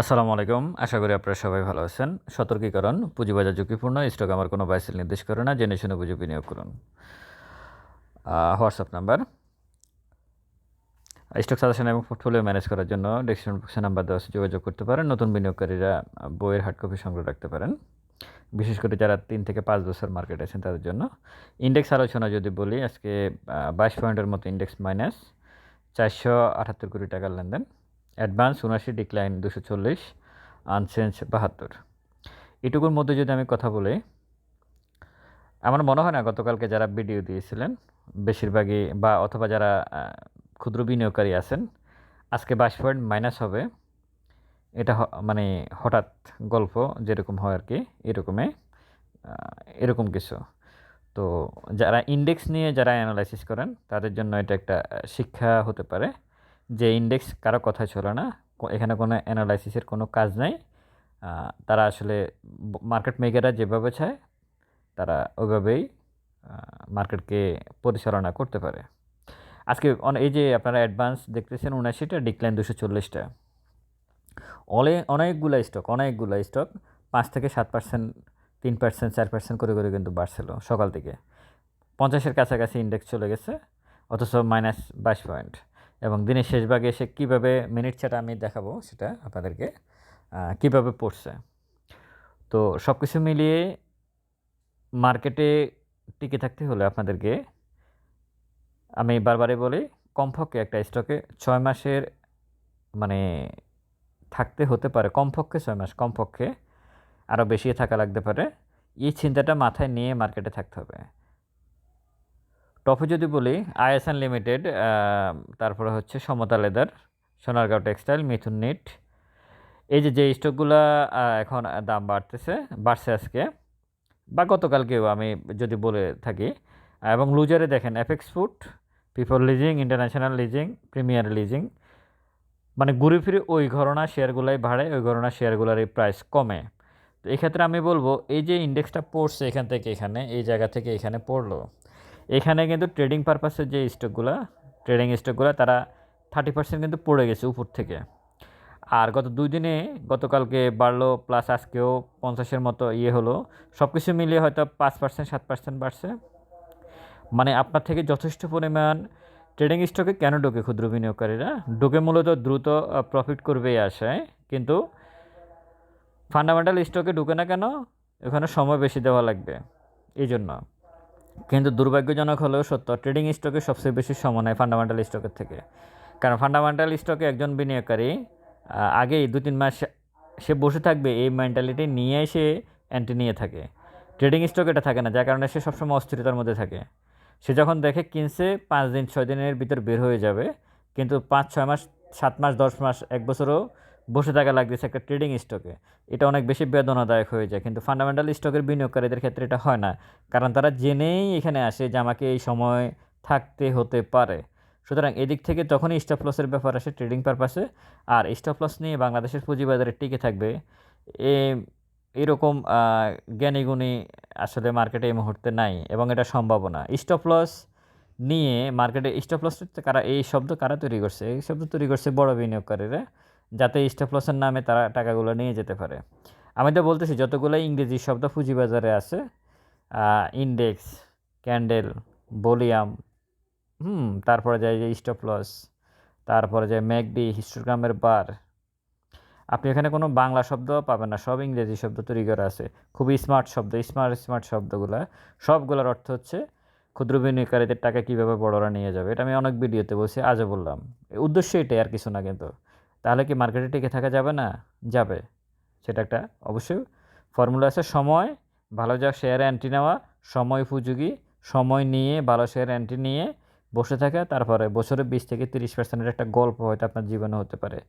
আসসালামু আলাইকুম। আশা করি আপনারা সবাই ভালো আছেন। সতর্কীকরণ, পুঁজিবাজার ঝুঁকিপূর্ণ স্টক আমার কোনো বাইসেল নির্দেশ করে না, জেনে শুনে বুঝে বিনিয়োগ করুন। হোয়াটসঅ্যাপ নাম্বার স্টক সাজেশন এবং পোর্টফোলিও ম্যানেজ করার জন্য ডেসক্রিপশন বক্সে নাম্বার দেওয়া যোগাযোগ করতে পারেন। নতুন বিনিয়োগকারীরা বইয়ের হার্ড কপি সংগ্রহ রাখতে পারেন। বিশেষ করে যারা তিন থেকে পাঁচ বছর মার্কেট আছেন, তাদের জন্য। ইন্ডেক্স আলোচনা যদি বলি, আজকে বাইশ পয়েন্টের মতো ইন্ডেক্স মাইনাস চারশো আটাত্তর কোটি টাকার লেনদেন। অ্যাডভান্স উনআশি, ডিক্লাইন দুশো চল্লিশ, আনচেঞ্জ বাহাত্তর। এটুকুর মধ্যে যদি আমি কথা বলি, আমার মনে হয় না গতকালকে যারা ভিডিও দিয়েছিলেন, বেশিরভাগই বা অথবা যারা ক্ষুদ্র বিনিয়োগকারী আছেন, আজকে বাইশ পয়েন্ট মাইনাস হবে। এটা মানে হঠাৎ গল্প যেরকম হয় আর কি এরকমে এরকম কিছু। তো যারা ইন্ডেক্স নিয়ে যারা অ্যানালাইসিস করেন, তাদের জন্য এটা একটা শিক্ষা হতে পারে। যে ইন্ডেক্স কারও কথা চলে না এখানে কোনো অ্যানালাইসিসের কোনো কাজ নাই। তারা আসলে মার্কেট মেকাররা যেভাবে চায়, তারা ওইভাবেই মার্কেটকে পরিচালনা করতে পারে। আজকে এই যে আপনারা অ্যাডভান্স দেখতেছেন উনাশিটা ডিক্লাইন দুশো চল্লিশটা। অলে, অনেকগুলো স্টক অনেকগুলো স্টক পাঁচ থেকে সাত পার্সেন্ট তিন পার্সেন্ট চার পার্সেন্ট করে করে কিন্তু বাড়ছিল সকাল থেকে। পঞ্চাশের কাছাকাছি ইন্ডেক্স চলে গেছে, অথচ মাইনাস বাইশ পয়েন্ট এবং দিনের শেষ ভাগে এসে কীভাবে মিনিট চাটা আমি দেখাবো সেটা আপনাদেরকে কীভাবে পড়ছে। তো সব কিছু মিলিয়ে মার্কেটে টিকে থাকতে হলে আপনাদেরকে আমি বারবারই বলি, কমপক্ষে একটা স্টকে ছয় মাসের মানে থাকতে হতে পারে, কমপক্ষে ছয় মাস, কমপক্ষে আরও বেশি থাকা লাগতে পারে। এই চিন্তাটা মাথায় নিয়ে মার্কেটে থাকতে হবে। টপে যদি বলি, আইএসএন লিমিটেড তারপরে হচ্ছে Samata leather, Sonargaon textile, Mithun knit. এই যে যে স্টকগুলো এখন দাম বাড়তেছে বাড়ছে আজকে বা গতকালকেও আমি যদি বলে থাকি, এবং লুজারে দেখেন Apex food, people leasing, international leasing, premier leasing মানে ঘুরে ফিরে ওই ঘরনা শেয়ারগুলাই বাড়ে, ওই ঘরনা শেয়ারগুলোর এই প্রাইস কমে। তো এক্ষেত্রে আমি বলব, এই যে ইন্ডেক্সটা পড়ছে এখান থেকে এখানে, এই জায়গা থেকে এখানে পড়ল এখানে কিন্তু ট্রেডিং পারপাসের যে স্টকগুলো ট্রেডিং স্টকগুলো তারা থার্টি পার্সেন্ট কিন্তু পড়ে গেছে উপর থেকে। আর গত দুই দিনে গতকালকে বাড়লো প্লাস আজকেও পঞ্চাশের মতো ইয়ে হলো। সব কিছু মিলিয়ে হয়তো পাঁচ পার্সেন্ট সাত পার্সেন্ট বাড়ছে। মানে আপনার থেকে যথেষ্ট পরিমাণ ট্রেডিং স্টকে কেন ঢোকে ক্ষুদ্র বিনিয়োগকারীরা? ঢোকে মূলত দ্রুত প্রফিট করবে এই আশায় কিন্তু ফান্ডামেন্টাল স্টকে ঢুকে না কেন? এখানে সময় বেশি দেওয়া লাগবে। এই জন্য। কিন্তু দুর্ভাগ্যজনক হলেও সত্য ট্রেডিং স্টকে সবচেয়ে বেশি সময় নেয় ফান্ডামেন্টাল স্টকের থেকে। কারণ ফান্ডামেন্টাল স্টকে একজন বিনিয়োগকারী আগেই দু তিন মাস সে বসে থাকবে এই মেন্টালিটি নিয়ে সে অ্যান্টি নিয়ে থাকে। ট্রেডিং স্টক এটা থাকে না, যার কারণে সে সবসময় অস্থিরতার মধ্যে থাকে। সে যখন দেখে কিনছে, পাঁচ দিন, ছয় দিনের ভিতর বের হয়ে যাবে, কিন্তু পাঁচ, ছয় মাস, সাত মাস, দশ মাস, এক বছরও বসে থাকা লাগতেছে একটা ট্রেডিং স্টকে এটা অনেক বেশি বেদনাদায়ক হয়ে যায়, কিন্তু ফান্ডামেন্টাল স্টকের বিনিয়োগকারীদের ক্ষেত্রে এটা হয় না, কারণ তারা জেনেই এখানে আসে যে আমাকে এই সময় থাকতে হতে পারে। সুতরাং এদিক থেকে তখনই স্টপ লসের ব্যাপার আসে ট্রেডিং পারপাসে আর স্টপ লস নিয়ে বাংলাদেশের পুঁজিবাজারে টিকে থাকবে, এ, এরকম জ্ঞানীগুণী আসলে মার্কেটে এই মুহূর্তে নাই, এবং এটা সম্ভাবনা স্টপ লস নিয়ে মার্কেটে স্টপ লস কারা, এই শব্দ কারা তৈরি করছে? এই শব্দ তৈরি করছে বড় বিনিয়োগকারীরা। যাতে স্টপ লসের নামে তারা টাকাগুলো নিয়ে যেতে পারে। আমি তো বলতেছি যতগুলো ইংরেজি শব্দ পুঁজিবাজারে আছে ইন্ডেক্স ক্যান্ডেল ভলিউম হুম, তারপরে যায় যে স্টপ লস তারপরে যায় ম্যাকডি হিস্টোগ্রামের বার আপনি এখানে কোনো বাংলা শব্দ পাবেন না, সব ইংরেজি শব্দ তৈরি করা আছে। খুবই স্মার্ট শব্দ স্মার্ট স্মার্ট শব্দগুলো, সবগুলোর অর্থ হচ্ছে ক্ষুদ্র বিনিয়োগকারীদের টাকা কীভাবে বড়রা নিয়ে যাবে, এটা আমি অনেক ভিডিওতে বলছি, আজও বললাম। উদ্দেশ্য এটাই, আর কিছু না কিন্তু। তাহলে কি মার্কেটে টিকে থাকা যাবে না? যাবে। সেটা একটা অবশ্যই ফর্মুলা আছে। সময়, ভালো যা শেয়ারে অ্যান্টি নেওয়া। সময় উপযোগী, সময় নিয়ে ভালো শেয়ার অ্যান্টি নিয়ে বসে থাকা। তারপরে বছরে বিশ থেকে তিরিশ পার্সেন্টের একটা গল্প হয়তো আপনার জীবনে হতে পারে।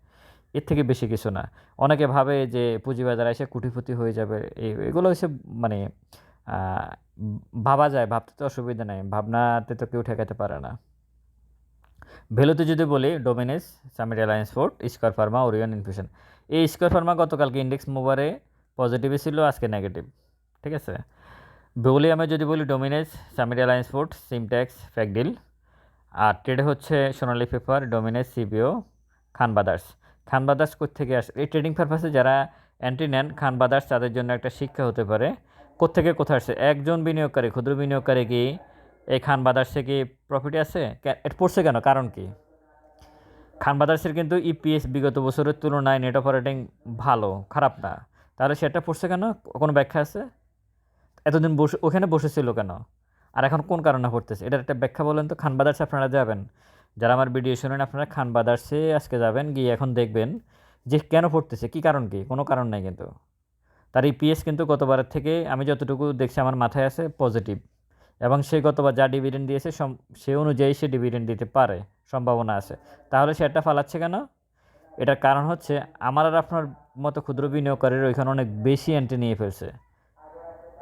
এর থেকে বেশি কিছু না। অনেকে ভাবে যে পুঁজিবাজারে এসে কুটিপুতি হয়ে যাবে। এই এগুলো হচ্ছে মানে ভাবা যায়। ভাবতে তো অসুবিধা নেই। ভাবনাতে তো কেউ ঠেকাতে পারে না। ভ্যালুতে যদি বলি, Dominage Summit Alliance port, Square pharma, Orion infusion. এই স্কোয়ার ফার্মা গতকালকে ইন্ডেক্স মুভারে পজিটিভে ছিল, আজকে নেগেটিভ। ঠিক আছে? ভলিউমে যদি বলি, Dominage Summit Alliance port, Simtex, ফ্যাকডিল। আর ট্রেডে হচ্ছে সোনালি পেপার, ডোমিনেস, সিবিও খান বাদার্স খান বাদার্স থেকে আসে, এই ট্রেডিং পারপাসে যারা এন্ট্রি নেন খান বাদার্স তাদের জন্য একটা শিক্ষা হতে পারে। কোত্থেকে কোথায় আসছে? একজন বিনিয়োগকারী, ক্ষুদ্র বিনিয়োগকারী কি এই খান বাদার্সে কি প্রফিট আছে? এটা পড়ছে কেন? কারণ কি? খান বাদার্সের কিন্তু ইপিএস বিগত বছরের তুলনায় নেট অপারেটিং ভালো, খারাপ না। তাহলে সেটা পড়ছে কেন? কোনো ব্যাখ্যা আছে? এতদিন বসে ওখানে বসেছিল কেন? আর এখন কোন কারণে পড়তেছে? এটার একটা ব্যাখ্যা বলেন তো, খান বাদার্সে আপনারা যাবেন। যারা আমার ভিডিও শুনেন, আপনারা খান বাদার্সে আজকে যাবেন, গিয়ে এখন দেখবেন যে কেন পড়তেছে, কি কারণ কি? কোনো কারণ নাই কিন্তু। তার ইপিএস কিন্তু গতবারের থেকে আমি যতটুকু দেখছি, আমার মাথায় আছে পজিটিভ এবং সে গতবার যা ডিভিডেন্ড দিয়েছে সে অনুযায়ী সে ডিভিডেন্ড দিতে পারে, সম্ভাবনা আছে। তাহলে সে একটা ফালাচ্ছে কেন? এটার কারণ হচ্ছে, আমার আর আপনার মতো ক্ষুদ্র বিনিয়োগকারীর ওইখানে অনেক বেশি এন্ট্রি নিয়ে ফেলছে।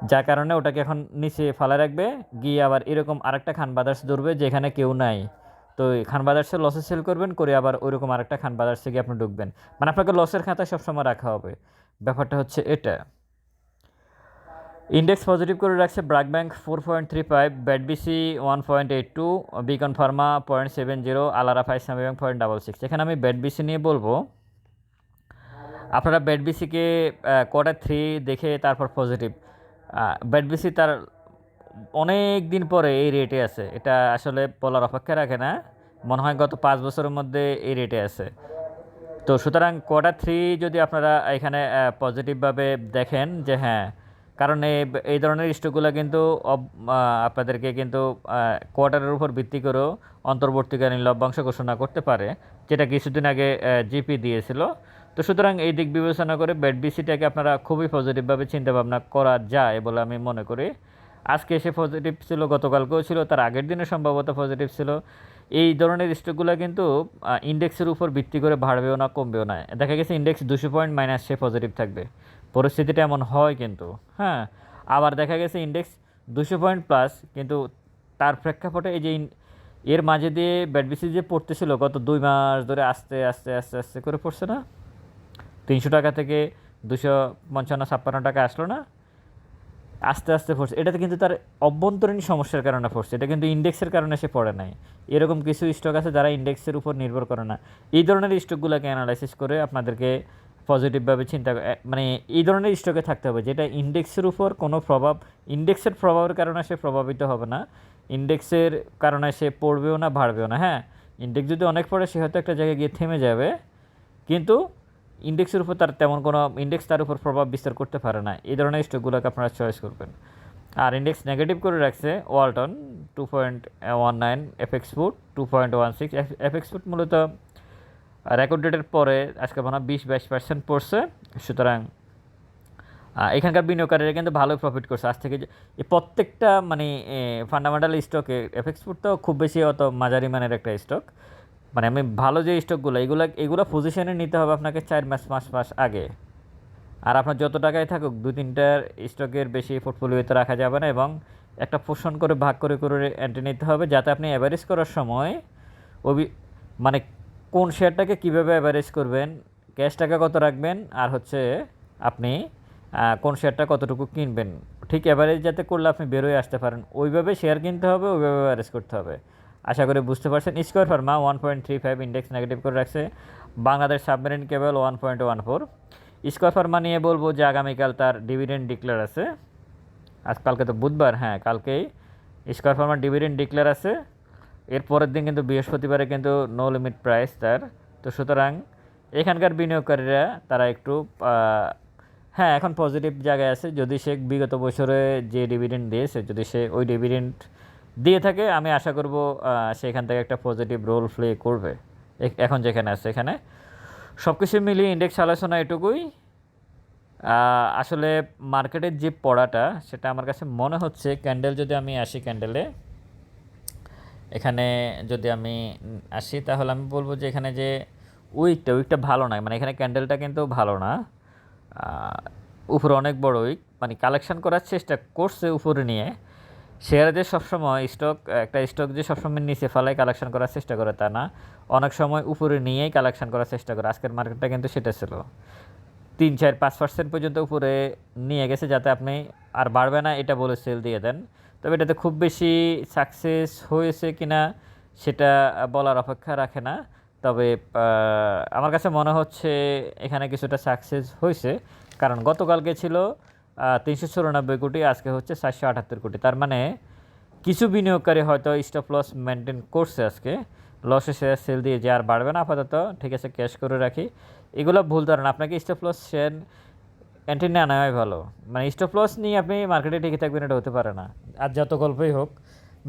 যার কারণে ওটাকে এখন নিচে ফালা রাখবে, গিয়ে আবার এরকম আরেকটা খান বাদার্স ধরবে যেখানে কেউ নাই। তো খান বাদার্সে লসে সেল করবেন, করে আবার ওইরকম আরেকটা খান বাদার্সে গিয়ে আপনি ঢুকবেন। মানে আপনাকে লসের খাতায় সবসময় রাখা হবে। ব্যাপারটা হচ্ছে এটা। ইন্ডেক্স পজিটিভ করে রাখছে BRAC bank four point three five BATBC one point eight two Beacon pharma point seven zero আলারা five সামি ব্যাংক পয়েন্ট ডাবল সিক্স এখানে আমি ব্যাটবিসি নিয়ে বলব। আপনারা ব্যাটবিসিকে কোয়ার্টার থ্রি দেখে তারপর পজিটিভ ব্যাটবিসি তার অনেক দিন পরে এই রেটে আছে। এটা আসলে বলার অপেক্ষা রাখে না। মনে হয় গত পাঁচ বছরের মধ্যে এই রেটে আছে। তো সুতরাং কোয়ার্টার থ্রি যদি আপনারা এখানে পজিটিভভাবে দেখেন যে হ্যাঁ কারণ এই ধরনের স্টকগুলো কিন্তু আপনাদেরকে কিন্তু কোয়ার্টারের উপর ভিত্তি করেও অন্তর্বর্তীকালীন লভ্যাংশ ঘোষণা করতে পারে, যেটা কিছুদিন আগে জিপি দিয়েছিল। তো সুতরাং এই দিক বিবেচনা করে ব্যাট বিসিটাকে আপনারা খুবই পজিটিভভাবে চিন্তাভাবনা করা যায় বলে আমি মনে করি। আজকে এসে পজিটিভ ছিল, গতকালকেও ছিল, তার আগের দিনে সম্ভবত পজিটিভ ছিল। এই ধরনের স্টকগুলো কিন্তু ইন্ডেক্সের উপর ভিত্তি করে বাড়বেও না, কমবেও না। দেখা গেছে ইন্ডেক্স দুশো পয়েন্ট মাইনাস সে পজিটিভ থাকবে। পরিস্থিতিটা এমন হয় কিন্তু হ্যাঁ? আবার দেখা গেছে ইন্ডেক্স দুশো পয়েন্ট প্লাস কিন্তু তার প্রেক্ষাপটে এই যে এর মাঝে দিয়ে ব্যাটবিসি যে পড়তেছিল গত দুই মাস ধরে আস্তে আস্তে আস্তে আস্তে করে পড়ছে না? তিনশো টাকা থেকে দুশো পঞ্চান্ন, ছাপ্পান্ন টাকা আসলো না? আস্তে আস্তে পড়ছে। এটাতে কিন্তু তার অভ্যন্তরীণ সমস্যার কারণে পড়ছে। এটা কিন্তু ইন্ডেক্সের কারণে সে পড়ে নাই। এরকম কিছু স্টক আছে যারা ইন্ডেক্সের উপর নির্ভর করে না। এই ধরনের স্টকগুলোকে অ্যানালাইসিস করে আপনাদেরকে পজিটিভভাবে চিন্তা মানে এই ধরনের স্টকে থাকতে হবে, যেটা ইন্ডেক্সের উপর কোনো প্রভাব, ইন্ডেক্সের প্রভাবের কারণে সে প্রভাবিত হবে না, ইন্ডেক্সের কারণে সে পড়বেও না, বাড়বেও না হ্যাঁ? ইন্ডেক্স যদি অনেক পড়ে, সে হয়তো একটা জায়গায় গিয়ে থেমে যাবে, কিন্তু ইন্ডেক্সের উপর তার তেমন কোনো, ইন্ডেক্স তার উপর প্রভাব বিস্তার করতে পারে না। এই ধরনের স্টকগুলোকে আপনারা চয়েস করবেন। আর ইন্ডেক্স নেগেটিভ করে রাখছে Walton two point one nine Apex food two point one six Apex food মূলত রেকর্ড ডেটের পরে আজকে মনে হয় বিশ বাইশ পার্সেন্ট পড়ছে। সুতরাং এখানকার বিনিয়োগকারীরা কিন্তু ভালোই প্রফিট করছে। আজ থেকে এই প্রত্যেকটা মানে ফান্ডামেন্টাল স্টকে এফেক্স তো খুব বেশি অত মাঝারি মানের একটা স্টক মানে আমি ভালো যে স্টকগুলো এগুলো এগুলো পজিশনে নিতে হবে আপনাকে চার মাস, পাঁচ মাস আগে। আর আপনার যত টাকায় থাকুক, দু তিনটার স্টকের বেশি পোর্টফোলিওতে রাখা যাবে না এবং একটা পোষণ করে, ভাগ করে করে এন্ট্রি নিতে হবে, যাতে আপনি অ্যাভারেজ করার সময় অভি মানে কোন শেয়ারটাকে কীভাবে অ্যাভারেজ করবেন ক্যাশ টাকা কত রাখবেন, আর হচ্ছে আপনি কোন শেয়ারটা কতটুকু কিনবেন। ঠিক অ্যাভারেজ যাতে করলে আপনি বেরোয় আসতে পারেন। ওইভাবে শেয়ার কিনতে হবে, ওইভাবে অ্যাভারেজ করতে হবে। আশা করি বুঝতে পারছেন। Square pharma one point three five index negative করে রাখছে। Bangladesh submarine cable one point one four Square pharma নিয়ে বলব যে আগামীকাল তার ডিভিডেন্ড ডিক্লেয়ার আছে। আজ কালকে তো বুধবার হ্যাঁ কালকেই স্কোয়ার ফার্মার ডিভিডেন্ড ডিক্লেয়ার আছে। এর পরের দিন কিন্তু বৃহস্পতিবারে কিন্তু নো লিমিট প্রাইস তার। তো সুতরাং এখানকার বিনিয়োগকারীরা তারা একটু হ্যাঁ এখন পজিটিভ জায়গায় আছে। যদি সে বিগত বছরে যে ডিভিডেন্ড দিয়েছে, যদি সে ওই ডিভিডেন্ড দিয়ে থাকে, আমি আশা করব সেখান থেকে একটা পজিটিভ রোল প্লে করবে। এখন যেখানে আছে এখানে। সব কিছু মিলিয়ে ইন্ডেক্স আলোচনা এটুকুই। আসলে মার্কেটের যে পড়াটা, সেটা আমার কাছে মনে হচ্ছে ক্যান্ডেল যদি আমি আসি ক্যান্ডেলে এখানে যদি আমি আসি, তাহলে আমি বলব যে এখানে যে উইকটা উইকটা ভালো নয়। মানে এখানে ক্যান্ডেলটা কিন্তু ভালো না। উপরে অনেক বড় উইক। মানে কালেকশন করার চেষ্টা করছে উপরে নিয়ে। শেয়ারে যে সবসময় স্টক একটা স্টক যে সবসময় নিচে ফেলায় কালেকশন করার চেষ্টা করে, তা না। অনেক সময় উপরে নিয়েই কালেকশন করার চেষ্টা করে। আজকের মার্কেটটা কিন্তু সেটা ছিল। তিন, চার, পাঁচ পার্সেন্ট পর্যন্ত উপরে নিয়ে গেছে, যাতে আপনি আর বাড়বে না, এটা বলে সেল দিয়ে দেন। তবে এটাতে খুব বেশি সাকসেস হয়েছে কিনা সেটা বলার অপেক্ষা রাখে না। তবে আমার কাছে মনে হচ্ছে এখানে কিছুটা সাকসেস হয়েছে। কারণ গতকালকে ছিল তিনশো চুরানব্বই কোটি, আজকে হচ্ছে চারশো আটাত্তর কোটি। তার মানে কিছু বিনিয়োগকারী হয়তো স্টপ লস মেনটেন করছে আজকে। লসে শেয়ার সেল দিয়ে যে আর বাড়বে না আপাতত, ঠিক আছে ক্যাশ করে রাখি। এগুলো ভুল ধরেন আপনাকে স্টপ লস শেয়ার এন্ট্রি না নেওয়াই ভালো। মানে স্টপ লস নিয়ে আপনি মার্কেটে টিকে থাকবেন, এটা হতে পারে না। আর যত গল্পই হোক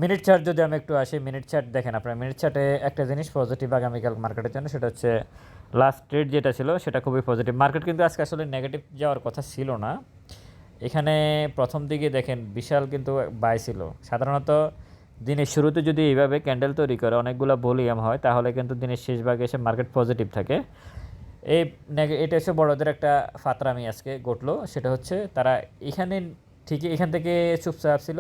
মিনিট চার্ট যদি আমি একটু আসি মিনিট চার্ট দেখেন আপনার মিনিট চার্টে একটা জিনিস পজিটিভ আগামীকাল মার্কেটের জন্য, সেটা হচ্ছে লাস্ট ট্রেড যেটা ছিল, সেটা খুবই পজিটিভ মার্কেট কিন্তু আজকে আসলে নেগেটিভ যাওয়ার কথা ছিল না। এখানে প্রথম দিকে দেখেন, বিশাল কিন্তু বাই ছিল। সাধারণত দিনের শুরুতে যদি এইভাবে ক্যান্ডেল তৈরি করে, অনেকগুলো ভলিউম হয়, তাহলে কিন্তু দিনের শেষ ভাগে এসে মার্কেট পজিটিভ থাকে। এই এটা হচ্ছে বড়দের একটা ফাতরামি আজকে ঘটলো, সেটা হচ্ছে তারা এখানে ঠিকই এখান থেকে চুপচাপ ছিল,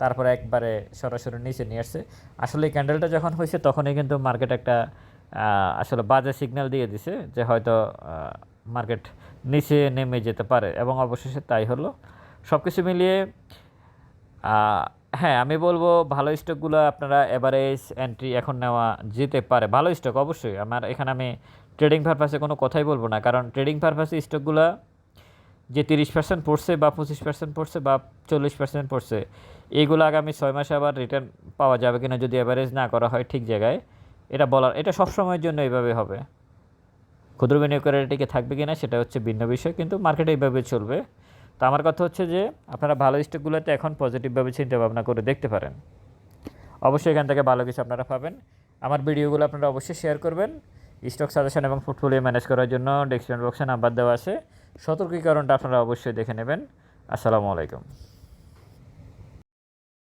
তারপরে একবারে সরাসরি নিচে নিয়ে আসছে। আসলে এই ক্যান্ডেলটা যখন হয়েছে তখনই কিন্তু মার্কেট একটা আসলে বাজে সিগন্যাল দিয়ে দিছে যে হয়তো মার্কেট নিচে নেমে যেতে পারে এবং অবশেষে তাই হলো। সব কিছু মিলিয়ে হ্যাঁ আমি বলব ভালো স্টকগুলো আপনারা এভারেজ এন্ট্রি এখন নেওয়া যেতে পারে। ভালো স্টক অবশ্যই, আমার এখানে আমি ট্রেডিং পারপাসে কোনো কথাই বলব না। কারণ ট্রেডিং পারপাসে স্টকগুলো যে তিরিশ পার্সেন্ট পড়ছে বা পঁচিশ পার্সেন্ট পড়ছে বা চল্লিশ পার্সেন্ট পড়ছে এইগুলো আগামী ছয় মাসে আবার রিটার্ন পাওয়া যাবে কিনা যদি অ্যাভারেজ না করা হয় ঠিক জায়গায়, এটা বলার এটা সব সময়ের জন্য এইভাবে হবে। ক্ষুদ্র বিনিয়োগকারীরা টিকে থাকবে কিনা সেটা হচ্ছে ভিন্ন বিষয়, কিন্তু মার্কেট এইভাবে চলবে। তো আমার কথা হচ্ছে যে, আপনারা ভালো স্টকগুলোতে এখন পজিটিভভাবে চিন্তা ভাবনা করে দেখতে পারেন। অবশ্যই এখান থেকে ভালো কিছু আপনারা পাবেন। আমার ভিডিওগুলো আপনারা অবশ্যই শেয়ার করবেন। স্টক সাজেশন এবং পোর্টফোলিও ম্যানেজ করার জন্য ডেসক্রিপশন বক্সে নাম্বার দেওয়া আছে। সতর্কীকরণটা আপনারা অবশ্যই দেখে নেবেন। আসসালামু আলাইকুম।